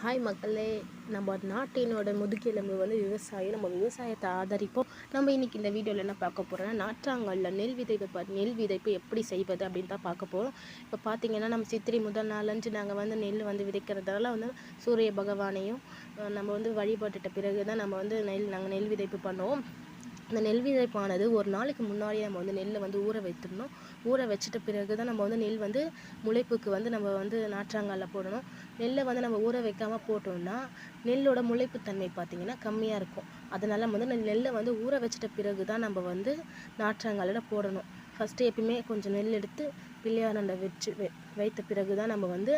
Hi மக்களே நம்ம நாட்டினோட முதுகெலும்பு வந்து விவசாயம் நம்ம விவசாயத்தை ஆதரிப்போம். நம்ம இன்னைக்கு இந்த வீடியோவில் என்ன பார்க்க போகிறோம்னா நாற்றாங்கல்ல நெல் விதைப்பு ப நெல் விதைப்பு எப்படி செய்வது அப்படின்னு தான் பார்க்க போகிறோம் இப்போ பார்த்திங்கன்னா நம்ம சித்திரை முதல் நாளஞ்சு நாங்கள் வந்து நெல் வந்து விதைக்கிறதால வந்து சூரிய பகவானையும் நம்ம வந்து வழிபட்டுட்ட பிறகு தான் நம்ம வந்து நெல் நாங்கள் நெல் விதைப்பு பண்ணுவோம். இந்த நெல் விதைப்பானது ஒரு நாளைக்கு முன்னாடியே நம்ம வந்து நெல்லை வந்து ஊற வைத்துடணும். ஊற வச்சிட்ட பிறகு தான் நம்ம வந்து நெல் வந்து முளைப்புக்கு வந்து நம்ம வந்து நாற்றாங்காலில் போடணும். நெல்லை வந்து நம்ம ஊற வைக்காமல் போட்டோம்னா நெல்லோட முளைப்புத்தன்மை பார்த்திங்கன்னா கம்மியாக இருக்கும். அதனால் நம்ம வந்து நெல்லை வந்து ஊற வச்சிட்ட பிறகு தான் நம்ம வந்து நாற்றாங்காலில் போடணும். ஃபஸ்ட்டு எப்பயுமே கொஞ்சம் நெல் எடுத்து பிள்ளையாரண்டை வச்சு வைத்த பிறகு தான் நம்ம வந்து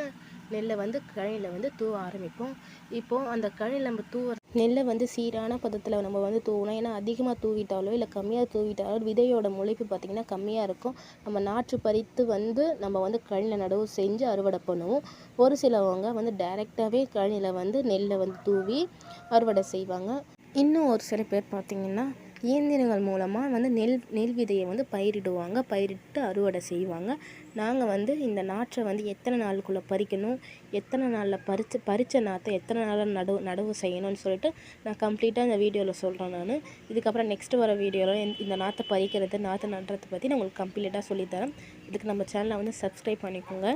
நெல்லை வந்து கழனியில் வந்து தூவ ஆரம்பிப்போம். இப்போது அந்த கழனியில் நம்ம தூவ நெல்லை வந்து சீரான பதத்தில் நம்ம வந்து தூவணும். ஏன்னா அதிகமாக தூவிட்டாலோ இல்லை கம்மியாக தூவிட்டாலோ விதையோட முளைப்பு பார்த்திங்கன்னா கம்மியாக இருக்கும். நம்ம நாற்று பறித்து வந்து நம்ம வந்து கழனியில் நடவு செஞ்சு அறுவடை பண்ணுவோம். ஒரு சிலவங்க வந்து டைரெக்டாகவே கழனியில் வந்து நெல்லை வந்து தூவி அறுவடை செய்வாங்க. இன்னும் ஒரு சில பேர் பார்த்திங்கன்னா இயந்திரங்கள் மூலமாக வந்து நெல் நெல் விதையை வந்து பயிரிடுவாங்க பயிரிட்டு அறுவடை செய்வாங்க. நாங்கள் வந்து இந்த நாற்றை வந்து எத்தனை நாளுக்குள்ளே பறிக்கணும் எத்தனை நாளில் பறித்து பறித்த நாற்றை எத்தனை நாளில் நடவு நடவு செய்யணும்னு சொல்லிட்டு நான் கம்ப்ளீட்டாக இந்த வீடியோவில் சொல்கிறேன் நான். இதுக்கப்புறம் நெக்ஸ்ட் வர வீடியோவில் இந்த நாற்றை பறிக்கிறது நாற்றை நடுறதை பற்றி நான் உங்களுக்கு கம்ப்ளீட்டாக சொல்லித்தரேன். இதுக்கு நம்ம சேனலை வந்து சப்ஸ்கிரைப் பண்ணிக்கோங்க.